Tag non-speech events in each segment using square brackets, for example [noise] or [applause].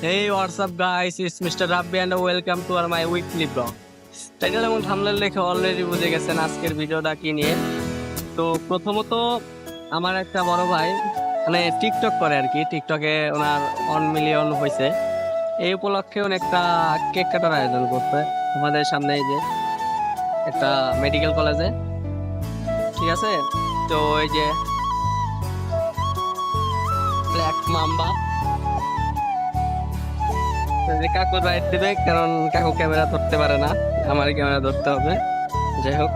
What's up, guys? It's Mr. Rabbi and welcome to our my weekly vlog. Title এবং thumbnail দেখে already বুঝে গেছেন আজকের ভিডিওটা কি নিয়ে তো প্রথমত আমার একটা বড় ভাই মানে টিকটক করে আর কি টিকটকে ওনার ওয়ান মিলিয়ন হয়েছে এই উপলক্ষে উনি একটা কেক কাটার আয়োজন করছে আমাদের সামনে এই যে একটা মেডিকেল কলেজে ঠিক আছে তো এই যে ব্ল্যাক মাম্বা কাকু রাইট দেবে, কারণ কাকু ক্যামেরা ধরতে পারে না। আমারই ক্যামেরা ধরতে হবে। যাই হোক,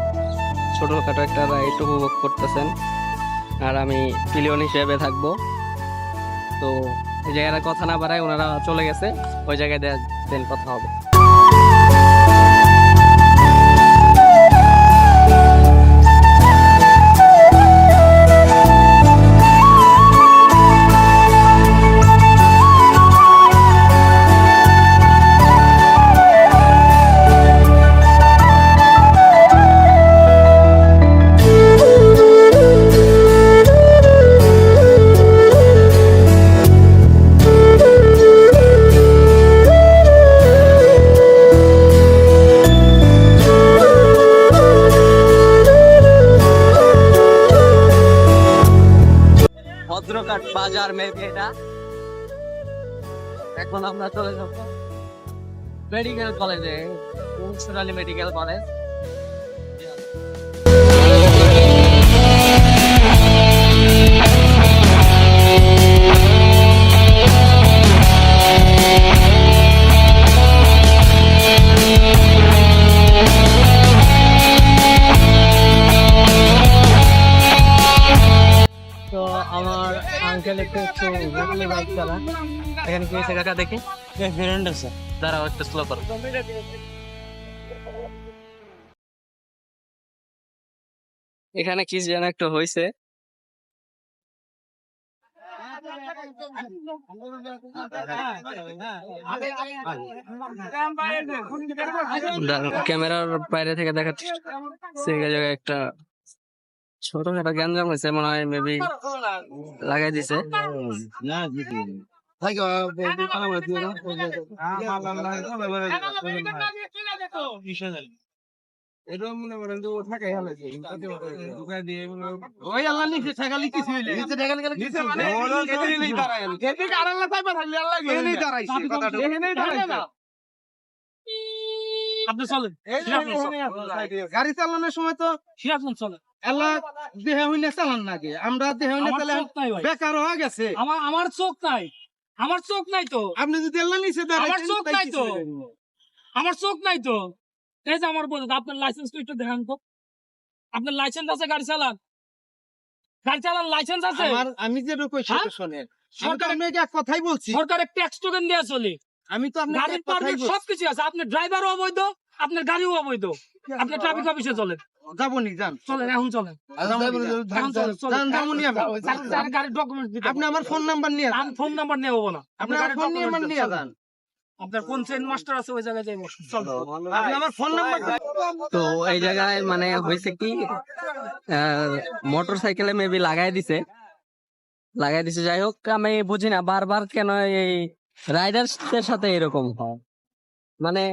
ছোটখাটো একটা রাইড উপভোগ করতেছেন। আর আমি পিলিয়ন হিসেবে থাকব। তো এই জায়গাটা কথা না বাড়ায় ওনারা চলে গেছে। ওই জায়গায় দেন কথা হবে। ভদ্রকাট মেয়ে এটা। এখন আমরা চলে যাব মেডিকেল কলেজে সোনালী মেডিকেল কলেজ আমার আঙ্কেল একটু একটু এখানে কি হয়েছে কাকা দেখি? ফ্রেন্ড আছে দাঁড়াও, একটু স্লো করো। এখানে কি যেন একটা হয়েছে। ক্যামেরার বাইরে থেকে দেখাচ্ছি। সেই জায়গায় একটা ছোট একটা গ্যাঞ্জাম হয়েছে মনে হয় মেবি লাগাই দিছে আপনি চলেন। গাড়ি চালানোর সময় তো সিরাজগঞ্জ চলেন। এলা দেহে হইলে চালান নাকি আমরা দেহে হইলে আমার চালান চোখ নাই ভাই। বেকার হয়ে গেছে। আমার আমার চোখ নাই। আমার চোখ নাই তো। আপনি যদি এলা নিচে আমার চোখ নাই তো। আমার চোখ নাই তো। এই যে আমার বলতে আপনার লাইসেন্স তো একটু দেখান তো। আপনার লাইসেন্স আছে গাড়ি চালান। গাড়ি চালান লাইসেন্স আছে? আমি যে কই হ্যাঁ? সেটা শোনেন সরকার এক কথাই বলছি। সরকারের ট্যাক্স টোকেন দেওয়া চলে। আমি তো আপনাকে গাড়ির পারমিট সবকিছু আছে। আপনার ড্রাইভারও অবৈধ আপনার গাড়িও অবৈধ। আপনি ট্রাফিক অফিসে চলেন। যাবনি যান। চলেন এখন চলেন। গাড়ির ডকুমেন্ট আপনি আমার ফোন নাম্বার নিয়ে আমি ফোন নাম্বার নেব না। আপনি আমার গাড়ির ফোন নাম্বার নিয়ে যান। আপনার কোন ট্রেন মাস্টার আছে ওই জায়গায় যাইব। চলো। আমার ফোন নাম্বার তো এই জায়গায় মানে হয়েছে কি মোটর সাইকেলে মেবি লাগাই দিছে। লাগাই দিছে যাই হোক আমি বুঝি না বারবার কেন এই রাইডার্সদের সাথে এরকম হয়। মানে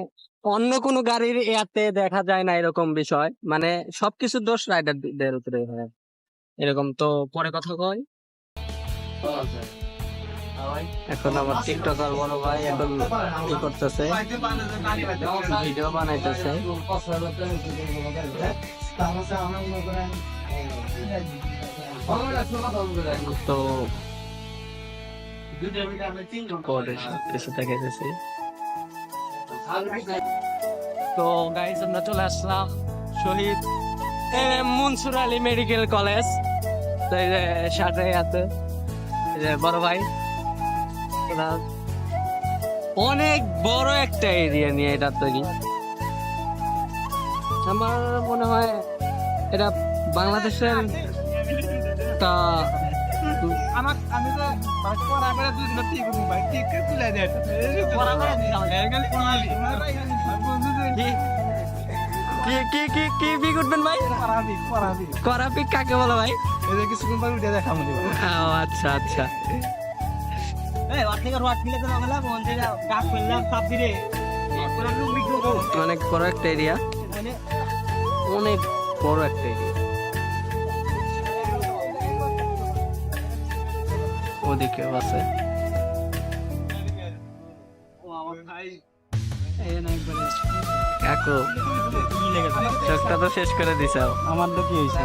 অন্য কোনো গাড়ির ইয়াতে দেখা যায় না এরকম বিষয়। মানে সবকিছু দোষ রাইডারদের উপরে হয়। এরকম তো পরে কথা কয় এখন আমার টিকটকার বড় ভাই এখন কি করতেছে। ভিডিও বানাইতেছে। তো তো গাইজ আমরা চলে আসলাম শহীদ মনসুর আলী মেডিকেল কলেজ। তো সাথে আছে বড় ভাই অনেক বড় একটা এরিয়া নিয়ে এটা তৈরি। আমার মনে হয় এটা বাংলাদেশের একটা আমার আমি তো করে দুই দিন ঠিক করব ভাই ঠিক করে তুলে দেয় পড়া করে দিলাম এঙ্গেল পড়ালি কি? কি কি কি বি করবেন ভাই? পড়াবি পড়াবি করাপি কাকে বলো ভাই? কিছুক্ষণ পর উঠে দেখাবো ও আচ্ছা আচ্ছা। এই রড থেকে ফেললাম করব অনেক বড় একটা এরিয়া মানে অনেক বড় একটা এরিয়া ওদিকে আছে। কাকু চোখটা তো শেষ করে দিছাও আমার তো কি হয়েছে।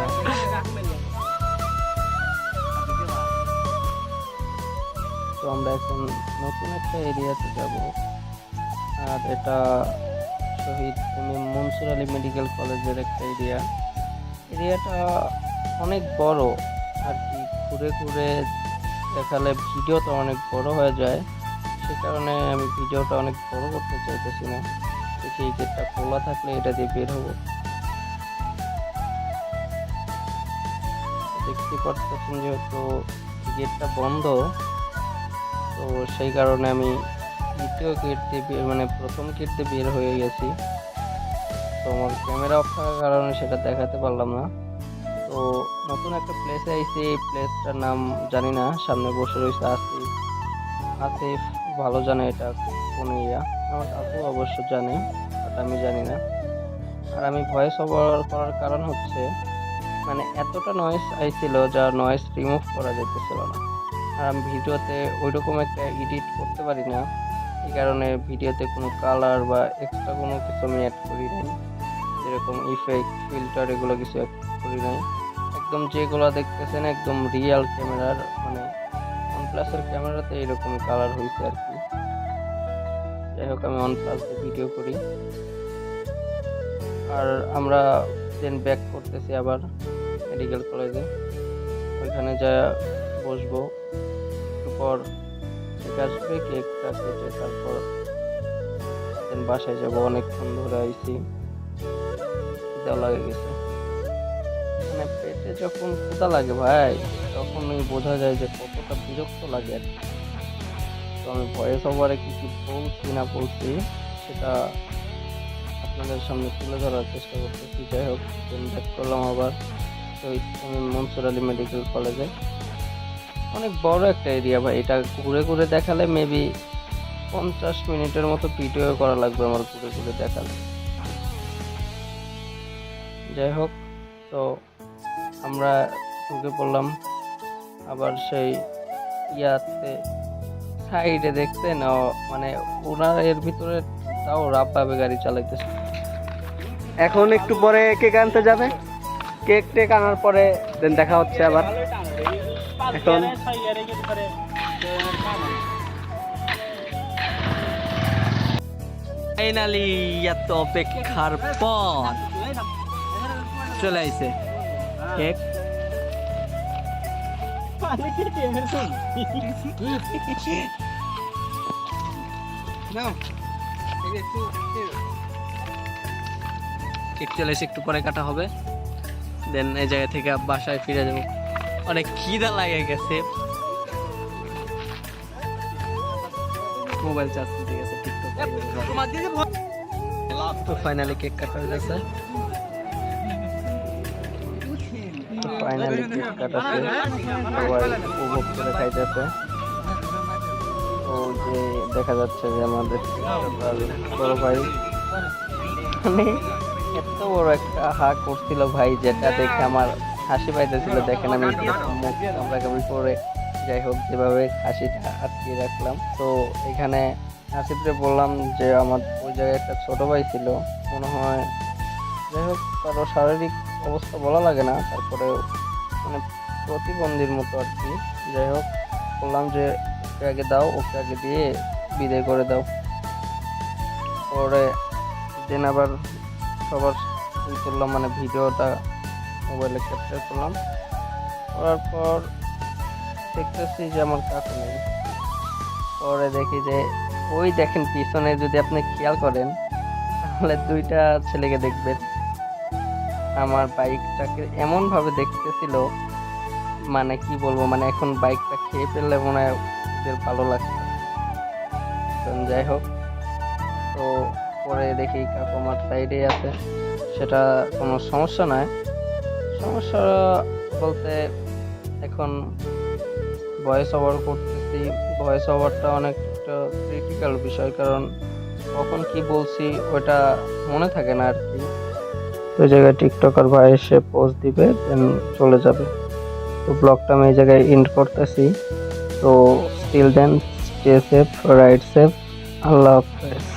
তো আমরা এখন নতুন একটা এরিয়াতে যাব। আর এটা শহীদ মনসুর আলী মেডিকেল কলেজের একটা এরিয়া। এরিয়াটা অনেক বড় আর কি ঘুরে ঘুরে দেখালে ভিডিওটা অনেক বড় হয়ে যায়। সে কারণে আমি ভিডিওটা অনেক বড় করতে চাইতেছি না। দেখি এই গেটটা খোলা থাকলে এটা দিয়ে বের হব। দেখতে পাচ্ছেন যেহেতু গেটটা বন্ধ, তো সেই কারণে আমি দ্বিতীয় গেট দিয়ে মানে প্রথম গেট দিয়ে বের হয়ে গেছি। তো আমার ক্যামেরা অফ থাকার কারণে সেটা দেখাতে পারলাম না। তো নতুন একটা প্লেসে আইছি প্লেসটার নাম জানি না, সামনে বসে রয়েছে আসিফ। আসিফ ভালো জানে এটা কোন এরিয়া আমার কাকু অবশ্য জানে বাট আমি জানি না। আর আমি ভয়েস ওভার করার কারণ হচ্ছে মানে এতটা নয়েস আইছিল যা নয়েস রিমুভ করা যেতেছিল না। আর আমি ভিডিওতে ওইরকম একটা এডিট করতে পারি না, এই কারণে ভিডিওতে কোনো কালার বা এক্সট্রা কোনো কিছু আমি অ্যাড করি নাই, যেরকম ইফেক্ট ফিল্টার এগুলো কিছু করি নাই একদম যেগুলো দেখতেছেন, একদম রিয়েল ক্যামেরার মানে ওয়ানপ্লাসের ক্যামেরাতে এরকম কালার হয়েছে আর কি। যাই হোক, আমি ওয়ানপ্লাস ভিডিও করি। আর আমরা দেন ব্যাক করতেছি আবার মেডিকেল কলেজে ওইখানে যা বসবো, একটু পর কেক আসবে কেকটা কেটে তারপর দেন বাসায় যাব। অনেকক্ষণ ধরে আইছি খিদা লাগে গেছে। মানে পেটে যখন ক্ষুদা লাগে ভাই, তখনই বোঝা যায় যে কতটা বিরক্ত লাগে। আর। তো আমি ভয়েস ওভারে কি কি বলছি না বলছি, সেটা আপনাদের সামনে তুলে ধরার চেষ্টা করতেছি। যাই হোক ব্যাক করলাম আবার। শহীদ মনসুর আলী মেডিকেল কলেজে অনেক বড় একটা এরিয়া ভাই, এটা ঘুরে ঘুরে দেখালে মেবি পঞ্চাশ মিনিটের মতো ভিডিও করা লাগবে আমার ঘুরে ঘুরে দেখালে। যাই হোক, তো আমরা ঢুকে পড়লাম। আবার সেই ইয়াতে সাইডে দেখতেন ও মানে ওনার এর ভিতরে তাও রাব্বাবে গাড়ি চালাইতেছে। এখন একটু পরে কেক আনতে যাবে। কেক টেক আনার পরে দেন দেখা হচ্ছে আবার। এখন ফাইনালি এত অপেক্ষার পর চলে আইছে। কেক কেক চলে এসে একটু পরে কাটা হবে। দেন এই জায়গা থেকে বাসায় ফিরে যাব। অনেক খিদা লাগে গেছে। মোবাইল চার্জ টিকটক তো ফাইনালি কেক কাটা হয়ে গেছে। ফাইনালি [laughs] কেক কাটাছে সবাই উপভোগ করে খাইতেছে। ও যে দেখা যাচ্ছে যে আমাদের বড় ভাই মানে এত বড় একটা হা করছিল ভাই যেটা দেখে আমার হাসি পাইতেছিল। দেখেন আমি মুখ আমরা কেমন করে যাই হোক যেভাবে হাসিটা আটকিয়ে রাখলাম। তো এখানে হাসিতে বললাম যে আমার ওই জায়গায় একটা ছোট ভাই ছিল মনে হয় যাই হোক কারও শারীরিক অবস্থা বলা লাগে না তারপরে মানে প্রতিবন্ধীর মতো আর কি। যাই হোক, বললাম যে ওকে আগে দাও, ওকে আগে দিয়ে বিদায় করে দাও। পরে দেন আবার সবার ই করলাম মানে ভিডিওটা মোবাইলে ক্যাপচার করলাম। করার পর দেখতেছি যে আমার কাকু নেই। পরে দেখি যে, ওই দেখেন পিছনে যদি আপনি খেয়াল করেন, তাহলে দুইটা ছেলেকে দেখবেন। আমার বাইকটাকে এমনভাবে দেখতেছিল মানে কি বলব মানে এখন বাইকটা খেয়ে ফেললে মনে হয় ভালো লাগছে। যাই হোক, তো পরে দেখি কাকু আমার সাইডে আছে, সেটা কোনো সমস্যা নয়। সমস্যা বলতে এখন ভয়েস ওভার করতেছি ভয়েস ওভারটা অনেকটা ক্রিটিক্যাল বিষয়, কারণ কখন কি বলছি ওটা মনে থাকে না আর কি। তো এই জায়গায় টিকটকার ভাই এসে পোস্ট দিবে দেন চলে যাবে। তো ব্লগটা আমি এই জায়গায় এন্ড করতেছি। তো still then stay safe right safe আল্লাহ হাফেজ।